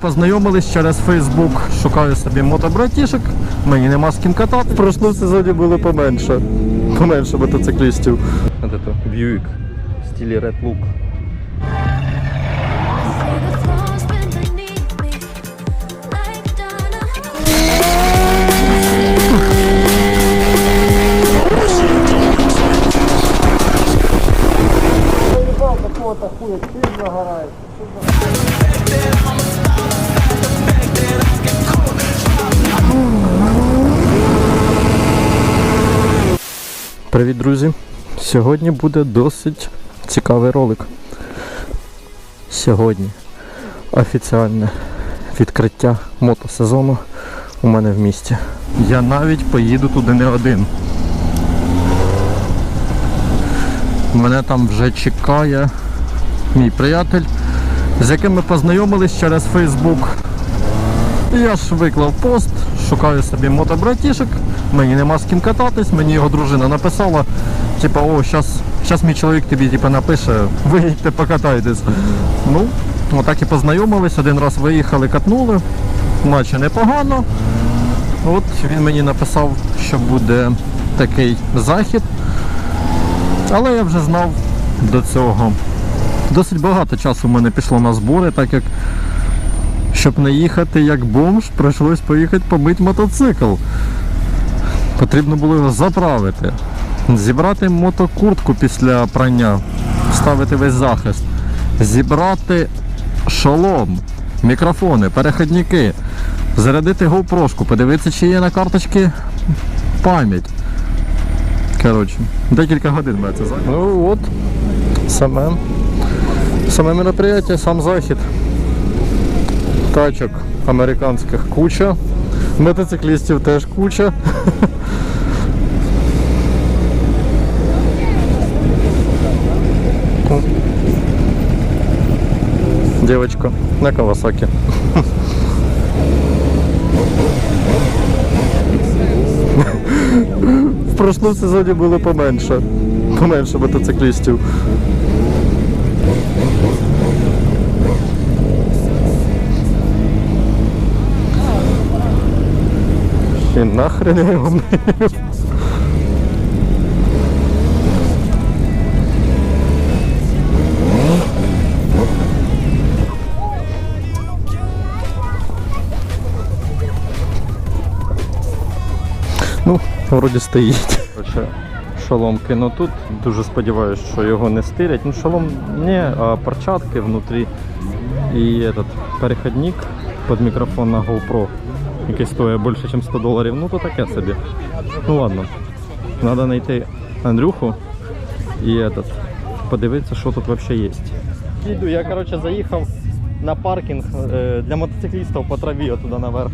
Познайомились через Фейсбук, шукаю собі мотобратішек, мені нема з ким катати. В прошлому сезоні було поменше. Поменше мотоциклістів. От це Buick в стилі Red Look. See the flaws beneath me, Привіт, друзі! Сьогодні буде досить цікавий ролик. Сьогодні офіціальне відкриття мотосезону у мене в місті. Я навіть поїду туди не один. Мене там вже чекає мій приятель, з яким ми познайомились через Фейсбук. Я ж виклав пост, шукаю собі мотобратішек, мені нема з ким кататись, мені його дружина написала, типа, о, зараз мій чоловік тобі типа, напише, виїдьте покатайтесь. Ну, отак і познайомились, один раз виїхали, катнули, наче непогано. От він мені написав, що буде такий захід. Але я вже знав до цього. Досить багато часу в мене пішло на збори, так як щоб не їхати як бомж, прийшлось поїхати побити мотоцикл. Потрібно було його заправити, зібрати мотокуртку після прання, вставити весь захист, зібрати шолом, мікрофони, переходники, зарядити GoPro, подивитися, чи є на карточці пам'ять. Коротше, декілька годин мене це зайняло. Ну от, саме, саме мероприятие, сам захід. Тачок американських куча, мотоциклістів теж куча. Девочка на Кавасаки. В прошлому сезоні було поменше. Поменше мотоциклістів. І нахрен я його мив. Ну, вроді стоїть. Шолом кину тут. Дуже сподіваюся, що його не стирять. Ну, шолом не, а перчатки внутрі. І этот переходник під мікрофон на GoPro, який стоїть більше, ніж 100 доларів. Ну то таке собі. Ну ладно. Треба знайти Андрюху і этот, подивитися, що тут взагалі є. Іду, я коротше заїхав на паркінг е, для мотоциклістів по траві туди наверх.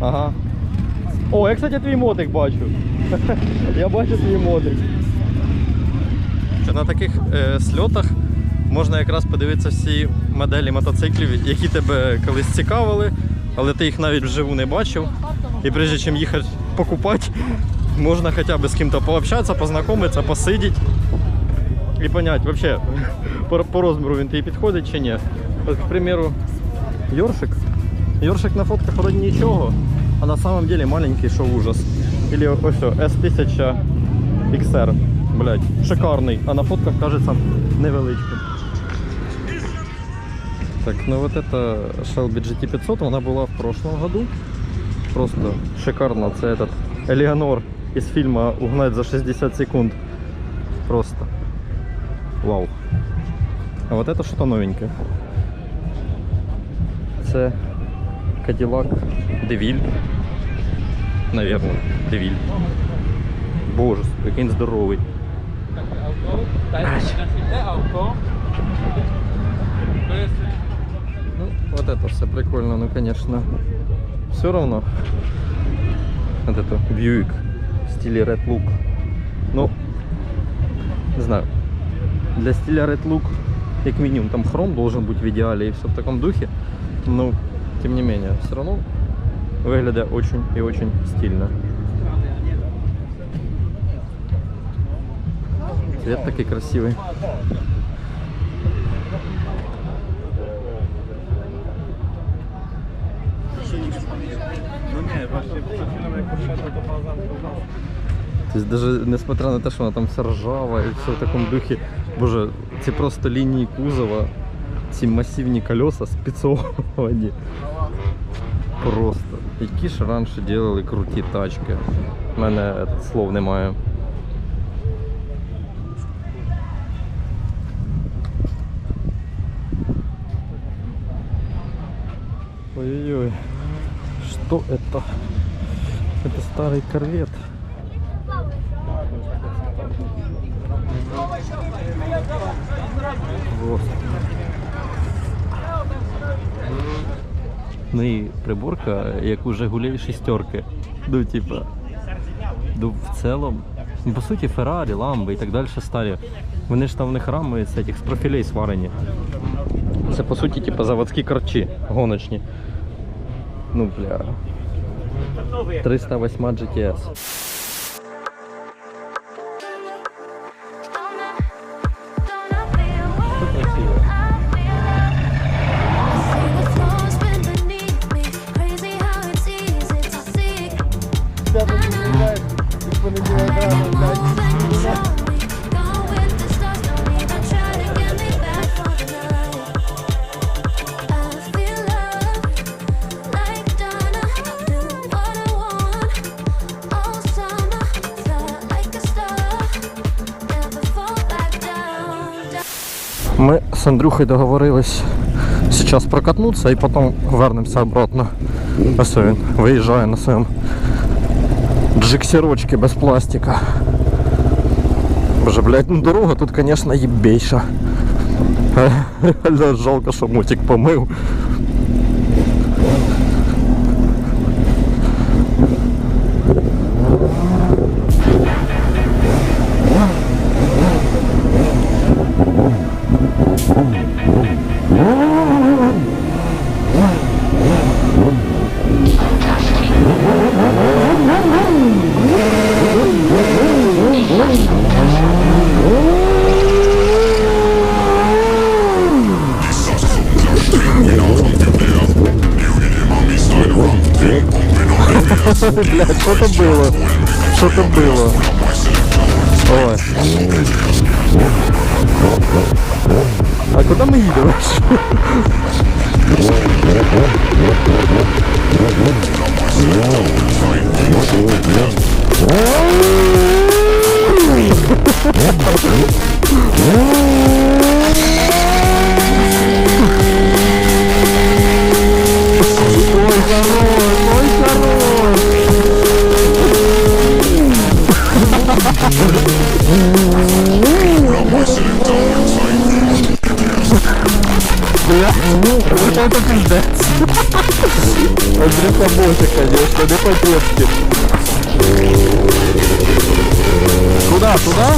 Ага. О, я, кстати, твій мотик бачу. я бачу твій мотик. На таких е, сльотах можна якраз подивитися всі моделі мотоциклів, які тебе колись цікавили, але ти їх навіть вживу не бачив. І прежде чим їхати покупати, можна хоча б з ким-то пообщатися, познайомитися, посидіти і понять, вообще, по, по розміру він тобі підходить чи ні. От, к примеру, Йоршик. Йоршик на фотках вроде нічого, а на самом деле маленький, що ужас. Или ось о, S1000 XR. Блять, шикарний, а на фотках кажется невеличкий. Так, ну вот это Shelby GT500, вона була в прошлом году. Просто шикарно. Це этот Елеонор із фільму Угнать за 60 секунд. Просто. Вау. А вот это что-то новенькое. Це Cadillac Девіль. Наверное, Девіль. Боже, який він здоровий. Ну, вот это все прикольно, ну конечно. Все равно. Вот это Buick в стиле Red Look. Ну, не знаю. Для стиля Red Look, как минимум, там хром должен быть в идеале и все в таком духе. Но, тем не менее, все равно выглядит очень и очень стильно. Цвет такий красивий. Właśnie przed. Тобто даже несмотря на те, що вона там вся ржава і все в такому духі, боже, це просто лінії кузова, ці масивні колеса спецовані. Просто. Які ж раніше делали круті тачки. У мене слов немає. Ой-ой-ой. Что это? Это старый корвет. Вот. Ну і приборка, як у Жигулей шістерки. Ну, типа. Ну, в цілому. Ну, по суті, Феррарі, Ламби і так далі старі. Вони ж там в них рами з цих з профілей сварені. Це по суті, типа, заводські корчі гоночні. Ну, бля. 308 GTS. Down. Ми з Андрюхою договорились зараз прокатнутися і потім вернемося обратно. Ось він виїжджає на своєму джиксірочці без пластика. Боже, блядь, ну дорога тут, звісно, їбейша. Реально жалко, що мотик помив. Ой. А куди ми їдемо? Ой, хорош, ой, вот это пиздец. Андрюха Мотик, конечно, не по-детски. Туда? Туда?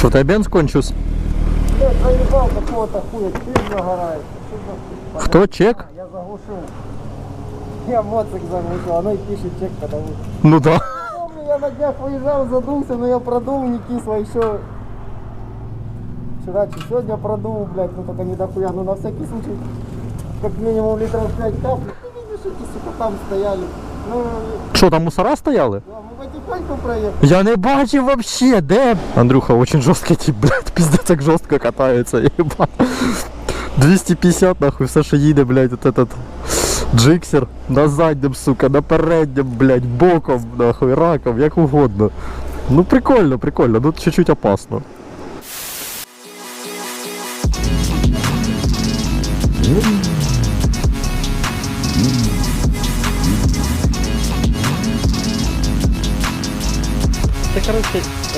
Що, тебе бенз кончився? Блять, заїбав такого хуя, чим загорається? Хто чек? Я заглушив. Я моцик заглушив, оно и пишет чек, потому що. Ну да. Помню, я на днях виїжджав, задувся, но я продув не кисло, і що... Вчора чи сьогодні блядь, ну только не дохуя, ну на всякий случай, как минимум литров 5 капли. Ти видишь, эти сука там стояли. Ну, Що там мусора стояли? да, мы потихоньку проехали. Я не бачив вообще, де. Андрюха очень жорсткий тип, блядь, пиздец, як жорстко катається, єба. 250 нахуй, все, що їде, блядь, от этот джиксер на заднім, сука, на переднім, блядь, боком, нахуй, раком, як угодно. Ну прикольно, прикольно, ну чуть-чуть опасно.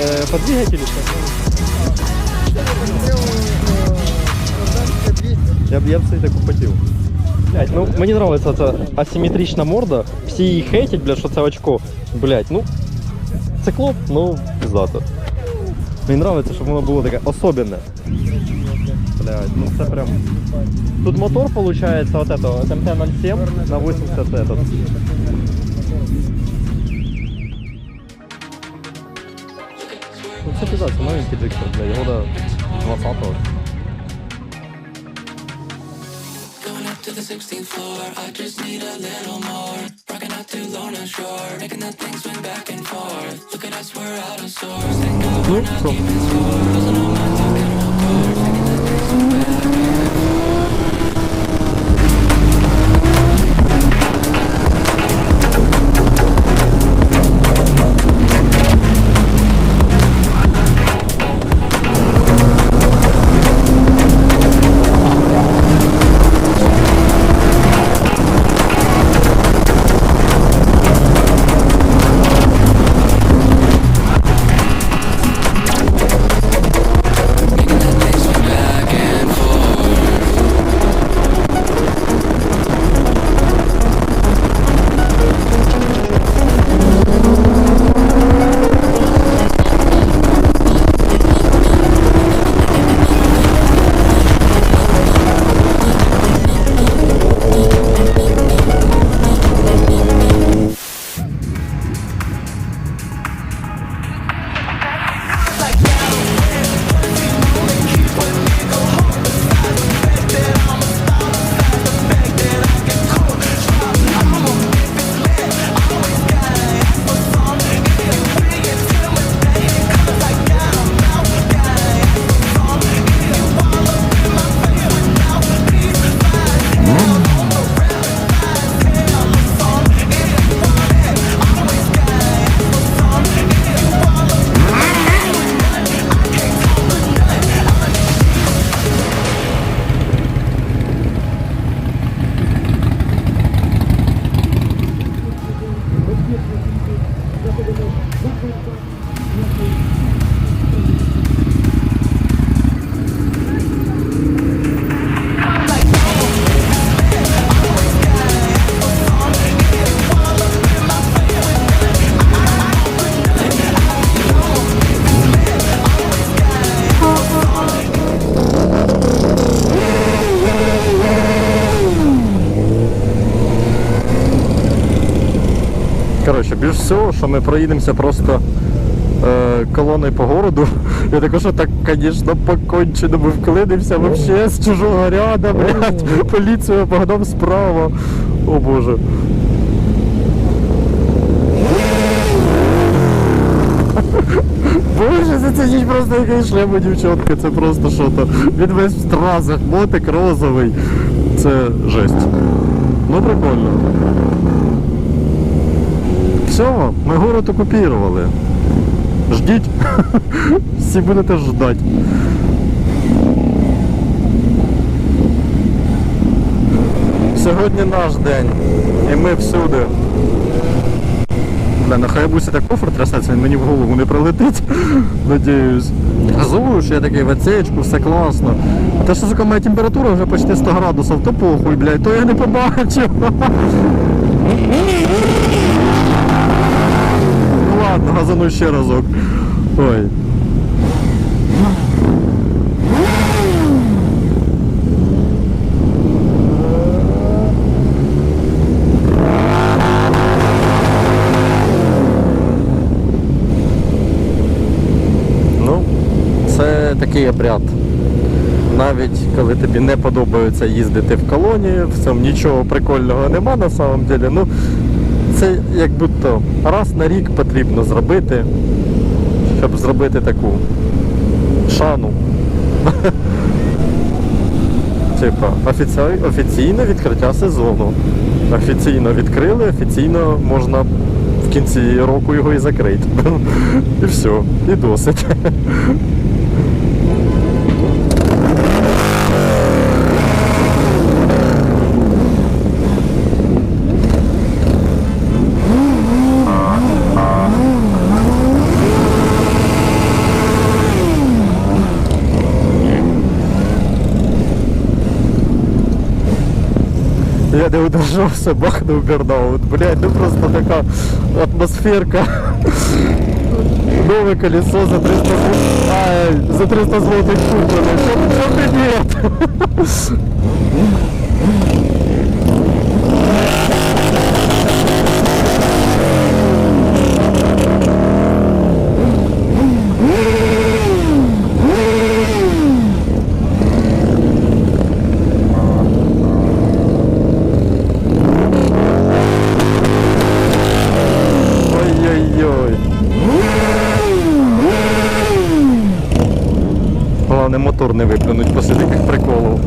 короче, по двигателю Я б я б це таку хотів. Блять, ну мені подобається ця асиметрична морда. Всі її хейтять, блядь, що це очко. Блять, ну. Циклоп, ну, піздато. Мені подобається, щоб воно було таке особенне. Блять, ну це прям. Тут мотор получается вот этого МТ-07 на 80 этот. Você up to the 16th floor, I just need a little more. Rocking out to Lona Shore, making that thing swing back and forth. Look at us, we're out of sorts. Thank God we're not. Doesn't know my talking. Taking. Коротше, більш всього, що ми проїдемося просто е, колоною по городу. Я також, так, звісно, покончено, ми вклинимося вообще з чужого ряду, блядь, поліцію погнав справа. О боже. Боже, за це ніч просто якась шлема дівчатка, це просто що то. Він весь в стразах, мотик розовий. Це жесть. Ну прикольно. Все, ми город оккупировали. Ждіть. Всі будете ждать. Сьогодні наш день. І ми всюди. Бля, на хайбусі так кофр трясеться, він мені в голову не прилетить. Надіюсь. Газую, що я такий в отсечку, все класно. Те, що сука, моя температура вже почти 100 градусів, то похуй, блядь, то я не побачив. ладно, газану ще разок. Ой. Ну, це такий обряд. Навіть коли тобі не подобається їздити в колонію, в цьому нічого прикольного нема на самом деле. Ну, це як будто раз на рік потрібно зробити, щоб зробити таку шану. Типа, офіці- офіційне відкриття сезону. Офіційно відкрили, офіційно можна в кінці року його і закрити. І все, і досить. Я не удержався, бахнув бернаут. Блять, ну просто така атмосферка. Нове колесо за 300 злотих. Ай, за 300 злотих куплено. Що, що ти нет? Мотор не виплюнуть таких приколів.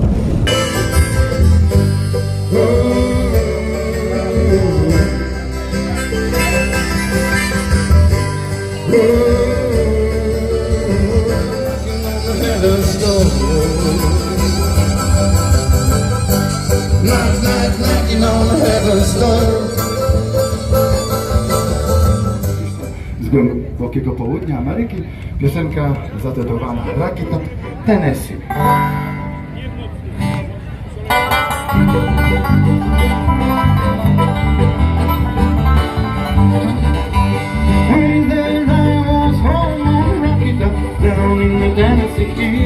głębokiego południa Ameryki, piosenka zatytułowana Rakieta Tennessee. Down in the Tennessee